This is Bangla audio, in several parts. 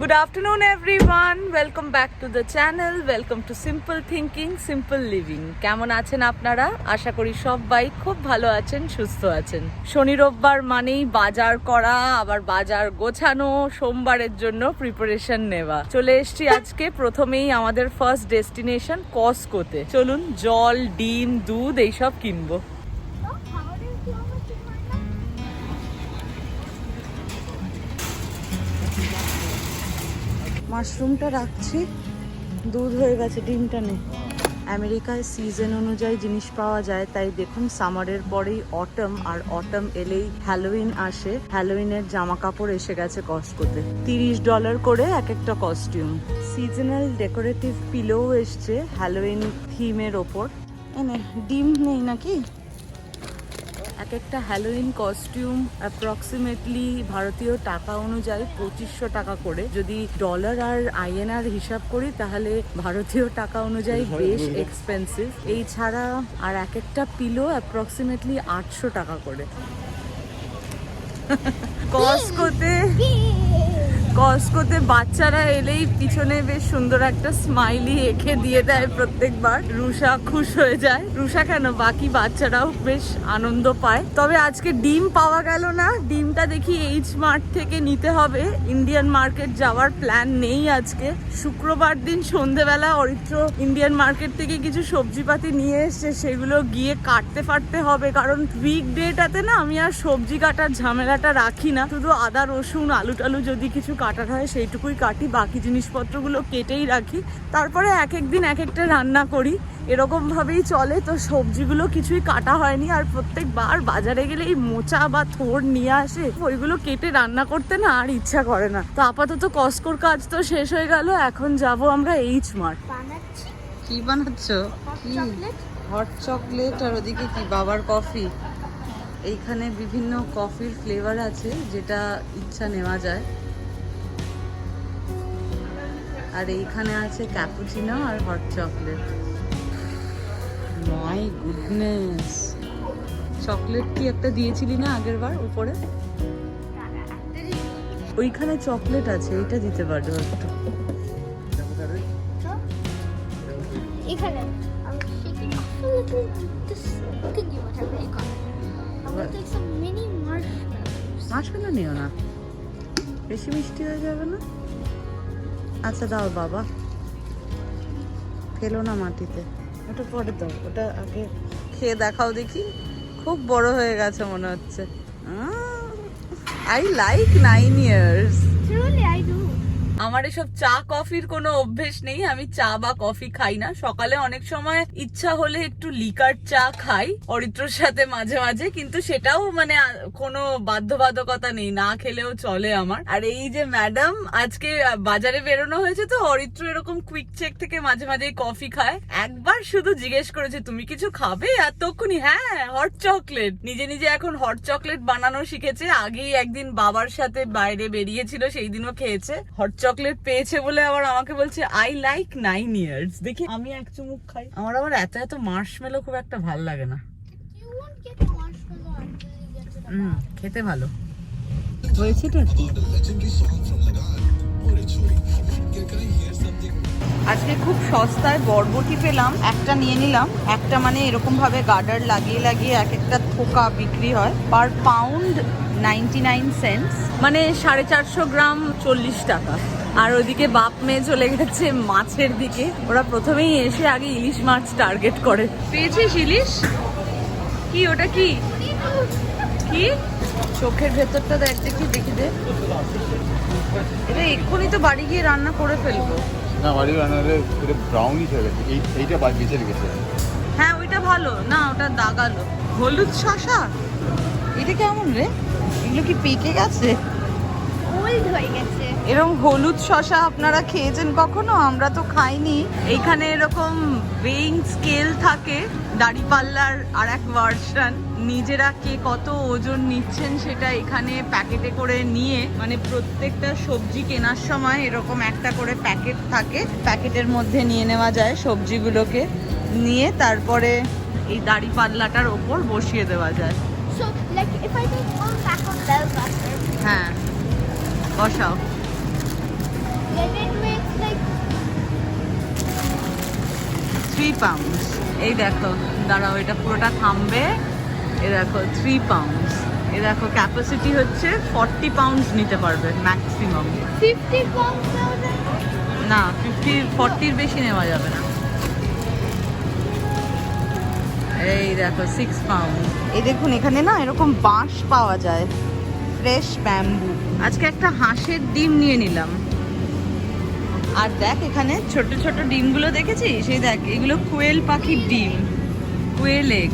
Good afternoon, everyone. Welcome back to the channel. Welcome to Simple Thinking, Simple Living. কেমন আছেন আপনারা আশা করি সবাই খুব ভালো আছেন সুস্থ আছেন শনি রোববার মানেই বাজার করা আবার বাজার গোছানো সোমবারের জন্য প্রিপারেশন নেওয়া চলে এসছি আজকে প্রথমেই আমাদের ফার্স্ট ডেস্টিনেশন কসকোতে চলুন জল ডিম দুধ এইসব কিনবো মাশরুমটা রাখছি। দুধ হয়ে গেছে ডিমটা নেই আমেরিকায় সিজন অনুযায়ী জিনিস পাওয়া যায়, তাই দেখুন সামারের পরেই অটম আর অটম এলেই হ্যালোইন আসে। হ্যালোইনের জামা কাপড় এসে গেছে কস্টকোতে তিরিশ ডলার করে এক একটা কস্টিউম সিজনাল ডেকোরেটিভ পিলোও এসছে হ্যালোইন থিমের ওপর। এনে ডিম নেই নাকি? এক একটা হ্যালোইন কস্টিউম অ্যাপ্রক্সিমেটলি ভারতীয় টাকা অনুযায়ী পঁচিশশো টাকা করে। যদি ডলার আর আইএনআর হিসাব করি তাহলে ভারতীয় টাকা অনুযায়ী বেশ এক্সপেন্সিভ এই ছাড়া আর এক একটা পিলো অ্যাপ্রক্সিমেটলি আটশো টাকা করে। কস্কোতে কস্কোতে বাচ্চারা এলেই পিছনে বেশ সুন্দর একটা স্মাইলি এঁকে দিয়ে দেয় প্রত্যেকবার। রুষা খুশ হয়ে যায়। রুষা কেন? বাকি বাচ্চারাও বেশ আনন্দ পায়। তবে আজকে ডিম পাওয়া গেল না। ডিমটা দেখি এইচ মার্ট থেকে নিতে হবে। ইন্ডিয়ান মার্কেট যাওয়ার প্ল্যান নেই আজকে। শুক্রবার দিন সন্ধেবেলা অরিত্র ইন্ডিয়ান মার্কেট থেকে কিছু সবজিপাতি নিয়ে এসছে। সেগুলো গিয়ে কাটতে ফাটতে হবে। কারণ উইক ডেটাতে না আমি আর সবজি কাটার ঝামেলাটা রাখি না। শুধু আদা, রসুন আলু টালু যদি কিছু কাটার হয় সেইটুকুই কাটি বাকি জিনিসপত্রগুলো কেটেই রাখি। তারপরে এক এক দিন এক একটা রান্না করি। এরকমভাবেই চলে তো সবজিগুলো কিছুই কাটা হয়নি। আর প্রত্যেকবার বাজারে গেলে এই মোচা বা থোর নিয়ে আসে। ওইগুলো কেটে রান্না করতে না আর ইচ্ছা করে না। তো আপাতত কস্কোর কাজ তো শেষ হয়ে গেল এখন যাব আমরা এইচ মার্ট কি বানাচ্ছ? কি? হট চকলেট আর ওদিকে কি? বাবার কফি এইখানে বিভিন্ন কফির ফ্লেভার আছে যেটা ইচ্ছা নেওয়া যায়। আর এইখানে আছে cappuccino R hot chocolate my goodness chocolate কি একটা দিয়েছিলি না আগের বার উপরে? ওইখানে চকলেট আছে এটা দিতে পারবে একটু। এখানে marshmallows. মাছগুলো নিও না। বেশি মিষ্টি হয়ে যাবে না? আচ্ছা দাও বাবা। ফেলো না মাটিতে। ওটা পরে দাও ওটা আগে খেয়ে দেখাও দেখি। খুব বড় হয়ে গেছে মনে হচ্ছে। I like nine years Truly, I do. আমার এসব চা কফির কোনো অভ্যেস নেই, আমি চা বা কফি খাই না। সকালে অনেক সময় ইচ্ছা হলে একটু লিকার চা খাই, অরিত্রর সাথে মাঝে মাঝে, কিন্তু সেটাও মানে কোনো বাধ্যবাধকতা নেই, না খেলেও চলে আমার। আর এই যে ম্যাডাম, আজকে বাজারে বেরোনো হয়েছে তো, অরিত্র এরকম কুইক চেক থেকে মাঝে মাঝে কফি খায়। একবার শুধু জিজ্ঞেস করেছে, তুমি কিছু খাবে? আর তখনই হ্যাঁ হট চকলেট নিজে নিজে এখন হট চকলেট বানানো শিখেছে। আগেই একদিন বাবার সাথে বাইরে বেরিয়েছিল, সেই দিনও খেয়েছে। হট চকলেট পেয়েছে বলে আবার আমাকে বলছে আই লাইক নাইন ইয়ার্স দেখি আমি এক চুমুক খাই। আমার আবার এত এত মার্শমেলো খুব একটা ভালো লাগে না। হুম খেতে ভালো। হয়েছেটা কি আজকে খুব সস্তায় বরবটি পেলাম একটা নিয়ে নিলাম। একটা মানে এরকম ভাবে গার্ডার লাগিয়ে লাগিয়ে এক একটা থোকা বিক্রি হয়। Per pound ninety nine cents মানে সাড়ে চারশো গ্রাম চল্লিশ টাকা। আর ওদিকে বাপ মেয়ে চলে গেছে মাছের দিকে। ওরা প্রথমেই এসে আগে ইলিশ মাছ টার্গেট করে। পেয়েছিস ইলিশ? কি ওটা কি? কি? চোখের ভেতরটা দেখ দেখি দেখি দে। এটা এক্ষুনি তো বাড়ি গিয়ে রান্না করে ফেলব। না বাড়ি ব্রাউনিশ হয়ে গেছে। এই এইটা বা বেঁচে গেছে হ্যাঁ ওইটা ভালো। না ওটা দাগালো। হলুদ শশা এটা কেমন রে? এগুলো কি পেকে গেছে? হয়ে গেছে। এরকম হলুদ শশা আপনারা খেয়েছেন কখনো? আমরা তো খাইনি। এইখানে এরকম ওয়েইং স্কেল থাকে দাড়িপাল্লার আর এক ভার্সন নিজেরা কে কত ওজন নিচ্ছেন সেটা এখানে প্যাকেটে করে নিয়ে মানে প্রত্যেকটা সবজি কেনার সময় এরকম একটা করে প্যাকেট থাকে। প্যাকেটের মধ্যে নিয়ে নেওয়া যায় সবজিগুলোকে। নিয়ে তারপরে এই দাড়িপাল্লাটার ওপর বসিয়ে দেওয়া যায়। হ্যাঁ। বসাও। Then it makes like three pounds এই দেখো দাঁড়াও এটা পুরোটা থামবে। এ দেখো থ্রি পাউন্ডস এ দেখো ক্যাপাসিটি হচ্ছে ফর্টি পাউন্ডস নিতে পারবে ম্যাক্সিমাম 50 pounds now then. না ফিফটি ফর্টির বেশি নেওয়া যাবে না। এই দেখো সিক্স পাউন্ড এই দেখুন এখানে না এরকম বাঁশ পাওয়া যায়। Fresh bamboo. আজকে একটা হাঁসের ডিম নিয়ে নিলাম। আর দেখ এখানে ছোট ছোট ডিমগুলো দেখেছি সেই দেখ, এগুলো কোয়েল পাখির ডিম। Quail egg.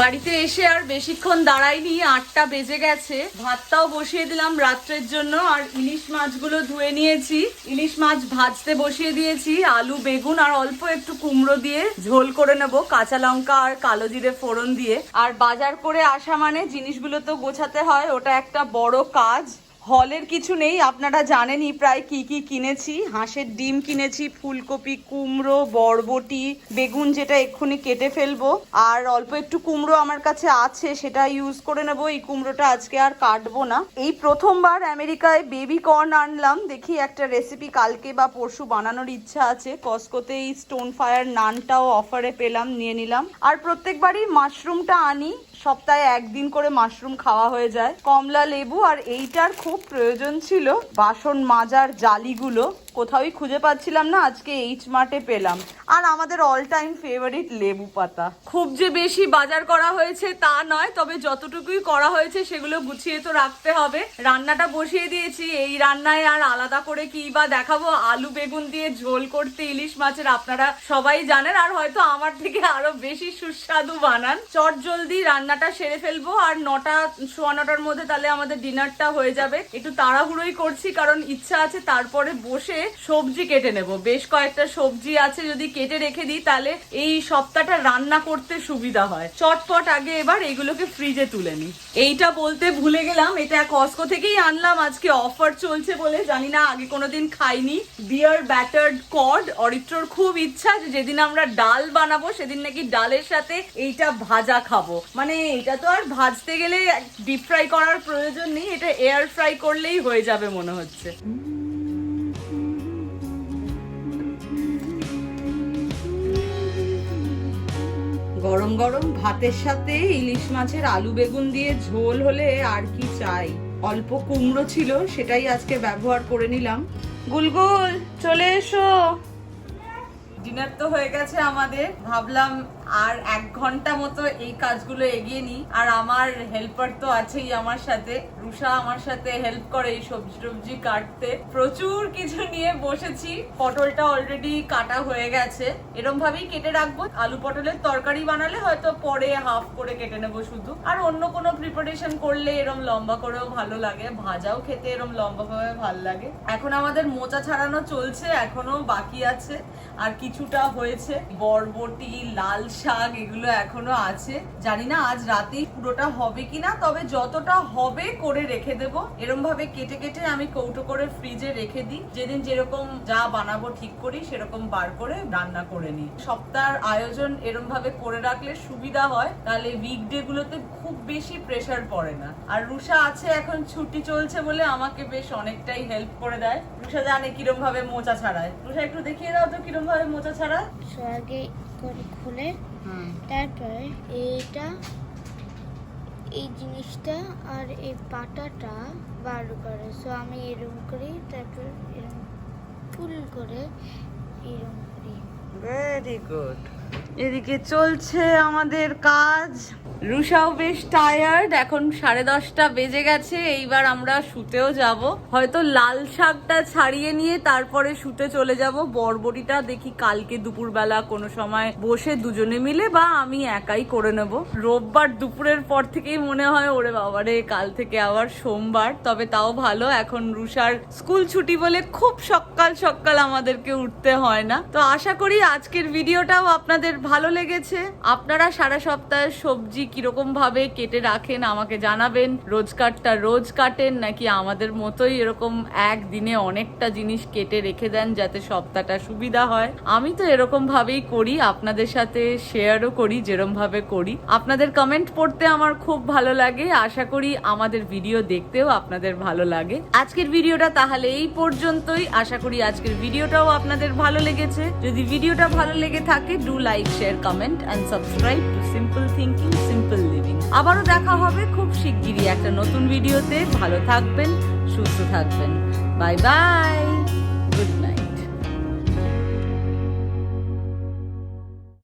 বাড়িতে এসে আর বেশিক্ষণ দাঁড়াইনি আটটা বেজে গেছে। ভাতটাও বসিয়ে দিলাম রাত্রের জন্য, আর ইলিশ মাছগুলো ধুয়ে নিয়েছি। ইলিশ মাছ ভাজতে বসিয়ে দিয়েছি, আলু, বেগুন, আর অল্প একটু কুমড়ো দিয়ে ঝোল করে নেব, কাঁচা লঙ্কা আর কালো জিরে ফোড়ন দিয়ে। আর বাজার করে আসা মানে জিনিসগুলো তো গোছাতে হয়, ওটা একটা বড় কাজ। হলের কিছু নেই, আপনারা জানেনই প্রায় কি কি কিনেছি। হাঁসের ডিম কিনেছি, ফুলকপি, কুমড়ো, বরবটি, বেগুন যেটা এক্ষুনি কেটে ফেলব। আর অল্প একটু কুমড়ো আমার কাছে আছে, সেটা ইউজ করে নেব। এই কুমড়োটা আজকে আর কাটবো না। এই প্রথমবার আমেরিকায় বেবি কর্ন আনলাম। দেখি একটা রেসিপি কালকে বা পরশু বানানোর ইচ্ছা আছে। কসকোতে এই স্টোন ফায়ার নানটাও অফারে পেলাম, নিয়ে নিলাম। আর প্রত্যেকবারই মাশরুমটা আনি। সপ্তাহে একদিন করে মাশরুম খাওয়া হয়ে যায়। কমলা লেবু আর এইটার খুব প্রয়োজন ছিল। বাসন মাজার জালিগুলো কোথাওই খুঁজে পাচ্ছিলাম না, আজকে এইচ মার্টে পেলাম। আর আমাদের অল টাইম ফেভারিট লেবু পাতা। খুব যে বেশি বাজার করা হয়েছে তা নয়, তবে যতটুকুই করা হয়েছে সেগুলো গুছিয়ে তো রাখতে হবে। রান্নাটা বসিয়ে দিয়েছি। এই রান্নায় আর আলাদা করে কি বা দেখাবো? আলু বেগুন দিয়ে ঝোল করতে ইলিশ মাছের আপনারা সবাই জানেন, আর হয়তো আমার থেকে আরও বেশি সুস্বাদু বানান। চট জলদি রান্নাটা সেরে ফেলব আর নটা, সোয়া নটার মধ্যে তাহলে আমাদের ডিনারটা হয়ে যাবে। একটু তাড়াহুড়োই করছি কারণ ইচ্ছা আছে তারপরে বসে সবজি কেটে নেব। বেশ কয়েকটা সবজি আছে যদি কেটে রেখে দিই, তাহলে এই সপ্তাহটা রান্না করতে সুবিধা হয়। চটপট আগে এবার এগুলোকে ফ্রিজে তুলে নিই। এইটা বলতে ভুলে গেলাম, এটা কস্কো থেকেই আনলাম। আজকে অফার চলছে বলে জানি না, আগে কোনোদিন খাইনি। বিয়ার ব্যাটার্ড কড অরিত্রর খুব ইচ্ছা যে যেদিন আমরা ডাল বানাবো, সেদিন নাকি ডালের সাথে এইটা ভাজা খাব। মানে এটা তো আর ভাজতে গেলে ডিপ ফ্রাই করার প্রয়োজন নেই, এটা এয়ার ফ্রাই করলেই হয়ে যাবে মনে হচ্ছে। গরম গরম ভাতের সাথে ইলিশ মাছের আলু বেগুন দিয়ে ঝোল হলে আর কি চাই? অল্প কুমড়ো ছিল, সেটাই আজকে ব্যবহার করে নিলাম। গুলগুল, চলে এসো। ডিনার তো হয়ে গেছে আমাদের, ভাবলাম আর এক ঘণ্টা মতো এই কাজগুলো এগিয়ে নিই। আর আমার হেল্পার তো আছেই আমার সাথে। রুষা আমার সাথে হেল্প করে এই সবজি টবজি কাটতে। প্রচুর কিছু নিয়ে বসেছি। পটলটা অলরেডি কাটা হয়ে গেছে। এরম ভাবেই কেটে রাখব। আলু পটলের তরকারি বানালে হয়তো পরে হাফ করে কেটে নেব শুধু। আর অন্য কোনো প্রিপারেশন করলে এরম লম্বা করেও ভালো লাগে। ভাজাও খেতে এরম লম্বা ভাবে ভালো লাগে। এখন আমাদের মোচা ছাড়ানো চলছে। এখনও বাকি আছে। আর কিছুটা হয়েছে। বরবটি, লাল শাক এগুলো এখনও আছে। জানি না আজ রাতেই পুরোটা হবে কিনা, তবে যতটা হবে করে রেখে দেব। এরম ভাবে কেটে কেটে আমি কৌটো করে ফ্রিজে রেখে দিই। যেদিন যেরকম যা বানাবো ঠিক করি, সেরকম বার করে রান্না করে নিই। সপ্তাহের আয়োজন এরম ভাবে করে রাখলে সুবিধা হয়, তাহলে উইকডে গুলোতে খুব বেশি প্রেসার পড়ে না। আর রুষা আছে এখন, ছুটি চলছে বলে আমাকে বেশ অনেকটাই হেল্প করে দেয়। রুষা জানে কিরম ভাবে মোচা ছাড়ায়। রুষা, একটু দেখিয়ে দাও তো কিরম ভাবে মোচা ছাড়ায়। করে খুলে তারপরে এইটা এই জিনিসটা আর এই পাটাটা বার করে। সো আমি এরম করি তারপর এরম ফুল করে এরম করি। ভেরি গুড এদিকে চলছে আমাদের কাজ। রুষাও বেশ টায়ার্ড এখন সাড়ে দশটা বেজে গেছে, এইবার আমরা শুতেও যাব। হয়তো লাল শাকটা ছাড়িয়ে নিয়ে তারপরে শুতে চলে যাব। বরবটিটা দেখি কালকে দুপুরবেলা কোনো সময় বসে দুজনে মিলে বা আমি একাই করে নেব। রোববার দুপুরের পর থেকেই মনে হয়, ওরে বাবারে, কাল থেকে আবার সোমবার। তবে তাও ভালো, এখন রুষার স্কুল ছুটি বলে খুব সকাল সকাল আমাদেরকে উঠতে হয় না। তো আশা করি আজকের ভিডিওটাও আপনাদের ভালো লেগেছে। আপনারা সারা সপ্তাহে সবজি কীরকম ভাবে কেটে রাখেন, আমাকে জানাবেন রোজকারটা রোজ কাটেন, নাকি আমাদের মতোই এরকম একদিনে অনেকটা জিনিস কেটে রেখে দেন যাতে সপ্তাহটা সুবিধা হয়? আমি তো এরকম ভাবেই করি, আপনাদের সাথে শেয়ারও করি, যেরম ভাবে করি। আপনাদের কমেন্ট পড়তে আমার খুব ভালো লাগে, আশা করি আমাদের ভিডিও দেখতেও আপনাদের ভালো লাগে। আজকের ভিডিওটা তাহলে এই পর্যন্তই, আশা করি আজকের ভিডিওটাও আপনাদের ভালো লেগেছে। যদি ভিডিওটা ভালো লেগে থাকে do like share comment and subscribe to simple thinking simple living আবারও দেখা হবে খুব শিগগিরই একটা নতুন ভিডিওতে। ভালো থাকবেন, সুস্থ থাকবেন। Bye bye